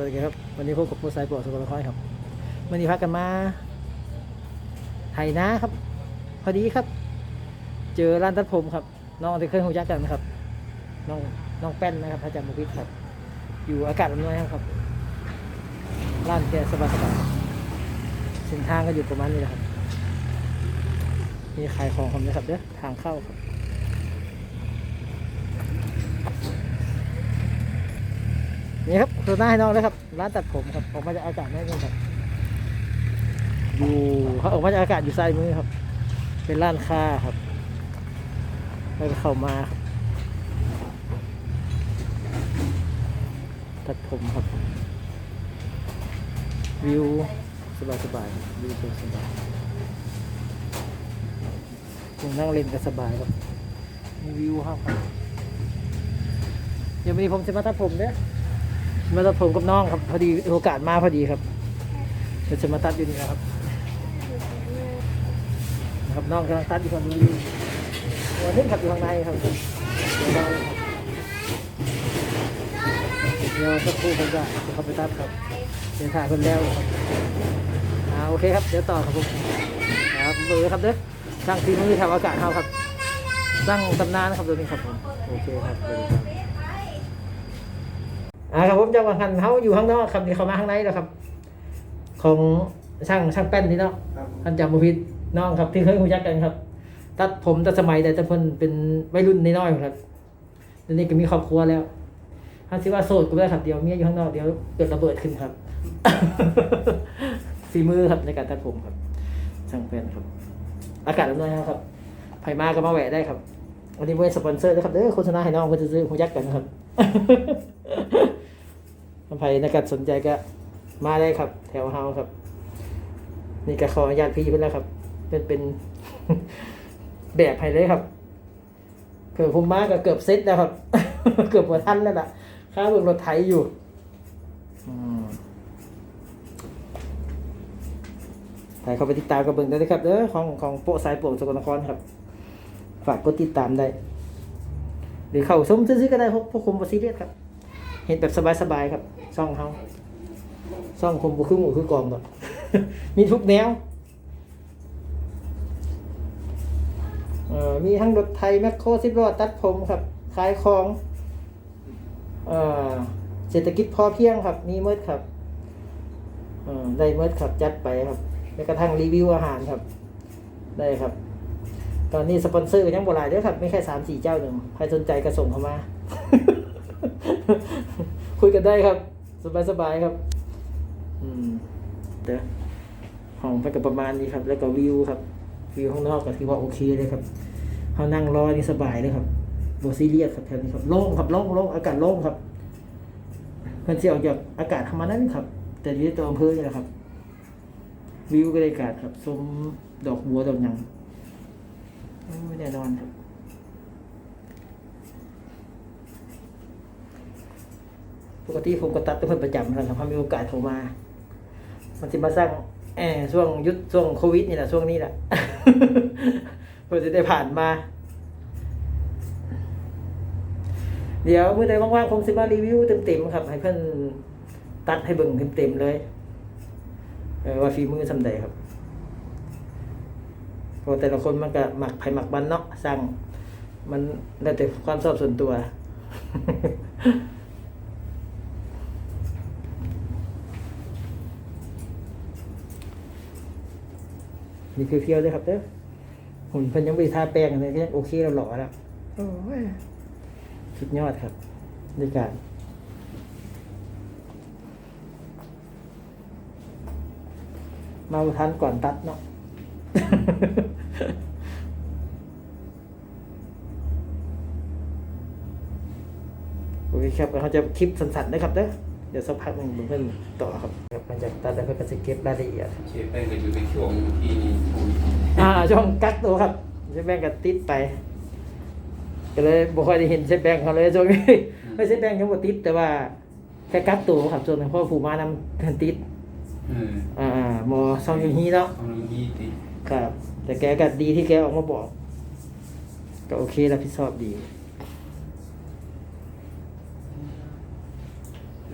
สวัสดีครับ วันนี้พบกับผู้สายโปรดสุขภาพครับวันนี้พักกันมาไถนาครับ พอดีครับ เจอร้านตัดผมครับ น้องที่เคยหูจักกันนะครับ น้องน้องแป้นนะครับพระอาจารย์มุกิตครับ อยู่อากาศอำนวยครับ ร้านแกสบายสบายๆเส้นทางก็อยู่ประมาณนี้แหละครับ มีขายของผมนะครับเด้อทางเข้าครับ นี่ครับคือหน้าให้น้องเลยครับ ร้านตัดผมครับออกมาจากอากาศนี่เองครับ อยู่เขาออกมาจากอากาศอยู่ซ้ายมือครับ เป็นร้านค้าครับแล้วก็เข้ามาครับตัดผมครับ วิวสบายสบายๆวิวสบายสบายผมนั่งเล่นก็สบายครับมีวิวครับครับเดี๋ยววันนี้ผมจะมาตัดผมเด้อ มาตัดผมกับน้องครับพอดีโอกาสมาพอดีครับเดี๋ยวจะมาตัดอยู่นี่นะครับนะครับน้องกำลังตัดอยู่ฝั่งนู้นวันนี้ขับอยู่ข้างในครับเดี๋ยวรอเลยครับเดี๋ยวสักครู่ผมจะจะเข้าไปตัดครับเดี๋ยวถ่ายคนแล้วครับอ่าโอเคครับเดี๋ยวต่อครับผมครับเบอร์ครับเด้อสร้างทีมือแถวอากาศเขาครับสร้างตำนานครับตัวนี้ครับผมโอเคครับสวัสดีครับ อ่าครับผมจะวางหันเขาอยู่ข้างนอกครับนี่เขามาข้างในแล้วครับ ของช่างช่างแป้นนี่เนาะครับท่านจำบุพิษน้องครับที่เคยคุยจักกันครับ ตัดผมแต่สมัยแต่แต่เพิ่นเป็นวัยรุ่นน้อยๆครับเดี๋ยวนี้ก็มีครอบครัวแล้วท่านสิว่าโสดก็ไม่ได้ครับเดี๋ยวเมียอยู่ข้างนอกเดี๋ยวเกิดระเบิดขึ้นครับฝีมือครับในการตัดผมครับช่างแป้นครับ อากาศอำนวยครับไผมาก็มาแวะได้ครับวันนี้เป็นสปอนเซอร์นะครับเด้อโฆษณาให้น้องเพื่อจะซื้อคุยจักกันนะครับ ถ้าใครนะครับสนใจก็มาได้ครับ แถวเฮาครับ นี่ก็ขออนุญาตพี่เพื่อนแล้วครับ เป็นเป็นแบบให้เลยครับเกือบผมมาก็เกือบเซ็ตแล้วครับ เกือบหัวทันแล้วล่ะค่าเบิกรถไถอยู่อืมใครเข้าไปติดตามกับเบิ่งได้เลยครับเด้อของของโปะสายโปะสกลนครครับ ฝากกดติดตามได้ หรือเข้าชมซื้อๆก็ได้พวกพวกคุมบซีเรียสครับ เห็นแบบสบายๆครับซ่องเฮาซ่องคมบุคือหมูคือกองดอกมีทุกแนวเอ่อมีทั้งรถไทยแมคโครสิบล้อตัดผมครับขายของเอ่อเศรษฐกิจพอเพียงครับ มีเมิดครับเอ่อได้เมิดครับจัดไปครับแม้กระทั่งรีวิวอาหารครับ ได้ครับ ตอนนี้สปอนเซอร์ยังบ่หลายเด้อครับ ไม่แค่สามสี่เจ้าหนึ่งใครสนใจก็ส่งเข้ามา คุยกันได้ครับ สบายสบายๆครับ อืมเดี๋ยวห้องไปกับประมาณนี้ครับ แล้วก็วิวครับวิวข้างนอกก็ถือว่าโอเคเลยครับเขานั่งรอนี่สบายเลยครับโบซีเรียสครับแถวนี้ครับโล่งครับโล่งโล่งอากาศโล่งครับเพื่อนเสียออกจากอากาศธรรมนั้นครับ แต่อยู่ในตัวอำเภอนี่แหละครับ วิวก็ได้อากาศครับสมดอกบัวดอกหยังโอ้ยแน่นอนครับ ปกติผมก็ตัดเป็นประจำนะครับถ้ามีโอกาสโทรมา มันจะมาสร้างแอช่วงยุดช่วงโควิดนี่แหละช่วงนี้แหละเพื่อจะได้ผ่านมา เดี๋ยวเมื่อใดว่างๆผมจะมารีวิวเต็มๆครับ ให้เพื่อนตัดให้เบิ่งเต็มๆเลยว่าฝีมือสำใดครับเพราะแต่ละคนมันก็หมักไผ่หมักบันเนาะสร้างมันแล้วแต่ความชอบส่วนตัว นี่เพียวๆเลยครับเด้อหุ่นเพิ่นยังไม่ได้ทาแป้งอะไรก็ยังโอเคเราหล่อแล้วโอ้ยสุดยอดครับในการมาทันก่อนตัดเนาะโอเคครับเขาจะคลิปสั้นๆนะครับเด้อ เดี๋ยวสักพักหนึ่งเพื่อนต่อครับครับหลังจากตัดแล้วเพื่อนก็จะเก็บรายละเอียดเชฟแป้งก็อยู่ในช่วงที่โควิดอ่าช่องกักตัวครับเชฟแบงก์ก็ติดไปก็เลยบ่ค่อยได้เห็นเชฟแบงก์เขาเลยช่วงนี้ไม่เชฟแบงก์ยังบ่ติดแต่ว่าแค่กักตัวครับส่วนหนึ่งเพราะผู้มานำเพิ่นติดเอออ่าหมอซองยูฮีเนาะเอาน้ำยี่ติครับ แต่แกก็ดีที่แกออกมาบอก ก็โอเครับผิดชอบดี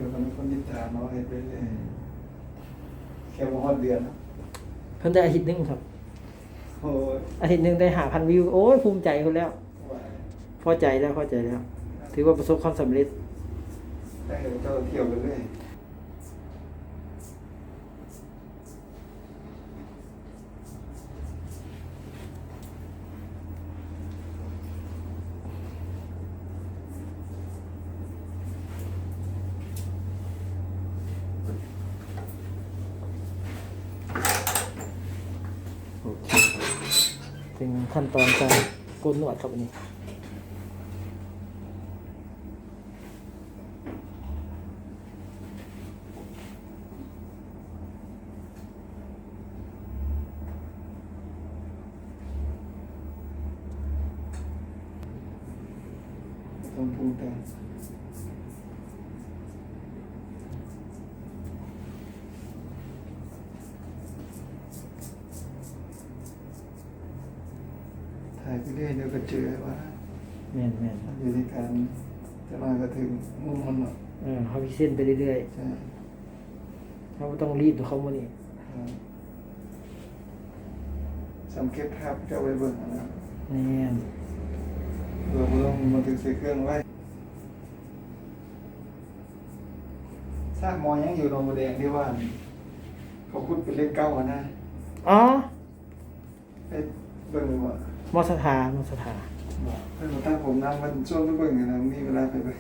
เดี๋ยวก็มีคนติดตามเนาะเฮ็ดไปเรื่อยแค่บ่ฮอดเดือนเนาะเพิ่นได้อาทิตย์หนึงครับ โอ้ยอาทิตย์หนึงได้หาพันวิว โอ้ยภูมิใจคนแล้ว ว่าพอใจแล้วพอใจแล้ว ถือว่าประสบความสำเร็จได้เจ้าเที่ยวไปเรื่อย ถึงขั้นตอนการโกนหนวดครับอันนี้ต้องปรุงแถ่ายไปเรื่อยเดี๋ยวก็เจอว่าแม่นแม่นมันอยู่ที่การจะมาก็ถึงมุมมันเนาะเออเขาพิเศษไปเรื่อยใช่ๆเขาบ่ต้องรีบตัวเขาโมนี่ครับสำเก็บภาพเจ้าไว้เบิ่งนะครับแน่นเพื่อเบิ่งมาถึงใส่เครื่องไว้ซากหมอยังอยู่โรงแดงที่ว่าเขาคุดเป็นเลขเก้าอะนะอ๋อให้เบิ่งว่า มอสถามอสถาเพื่อนตั้งผมนั่งมันช่วงไปเบิ่งอะนะมีเวลาไปเบิ่ง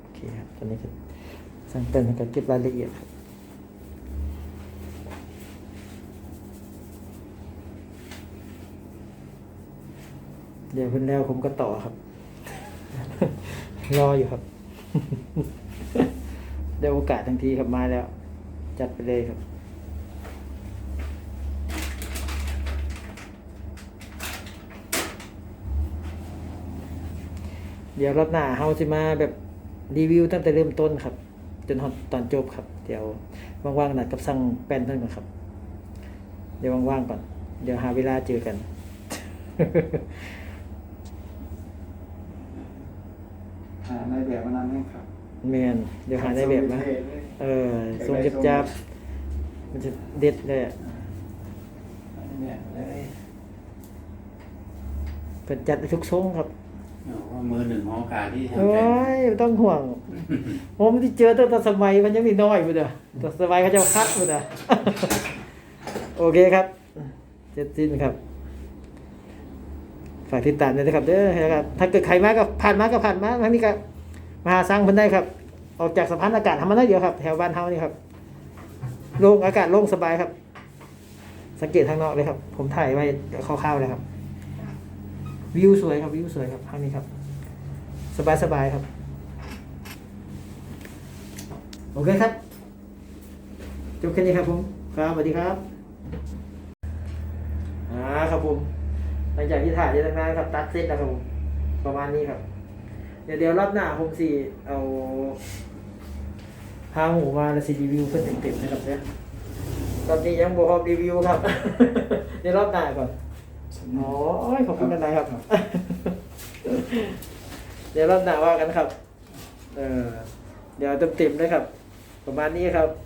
โอเคครับตอนนี้ก็สั่งเติมแล้วก็เก็บรายละเอียดครับเดี๋ยวเพิ่นแล้วผมก็ต่อครับ รออยู่ครับ ได้โอกาสทันทีครับมาแล้ว จัดไปเลยครับ เดี๋ยวรอบหน้าเฮาสิมาแบบรีวิวตั้งแต่เริ่มต้นครับ จนฮอดตอนจบครับ เดี๋ยวว่างๆนัดกับสั่งแป้นเพิ่นก่อนครับ เดี๋ยวว่างๆก่อน เดี๋ยวหาเวลาเจอกันหาในแบบมานานให้ครับแมนเดี๋ยวหาได้แบบนะเท่เลยเออทรงจับจับมันจะเด็ดเลยอะอันนี้เนี่ยเลยเพิ่นจัดได้ทุกทรงครับเอา ว่ามือหนึ่งของโอกาสที่ทำโอ้เป็นยไม่ต้องห่วง ผมที่เจอตั้งแต่สมัยมันยังมีน้อยอยู่เด้อแต่สมัยเขาจะคัดอยู่เด้อ โอเคครับเสร็จสิ้นครับ ฝากติดตามด้วยนะครับเด้อนะครับ ถ้าเกิดใครมาก็ผ่านมาก็ผ่านมาทางนี้ก็มาหาสร้างเพิ่นได้ครับ ออกจากสะพานอากาศทำมาได้เดียวครับ แถวบ้านเฮานี่ครับโล่งอากาศโล่งสบายครับ สังเกตทางนอกเลยครับ ผมถ่ายไว้คร่าวๆเลยครับ วิวสวยครับวิวสวยครับทางนี้ครับ สบายสบายครับ โอเคครับจบแค่นี้ครับผมครับสวัสดีครับอ่าครับผมหลังจากที่ถ่ายได้ตั้งนานครับตัดเสร็จแล้วครับผมประมาณนี้ครับ เดี๋ยวเดี๋ยวรอบหน้าผมสิเอาพาหมูมาแล้วสิรีวิวเพื่อนเต็มๆนะครับเนี่ยตอนนี้ยังบอกรีวิวครับ เดี๋ยวรอบหน้าก่อน โอ้ยขอบคุณนายครับ เดี๋ยวรอบหน้าว่ากันครับ เออเดี๋ยวเต็มๆนะครับ ประมาณนี้ครับ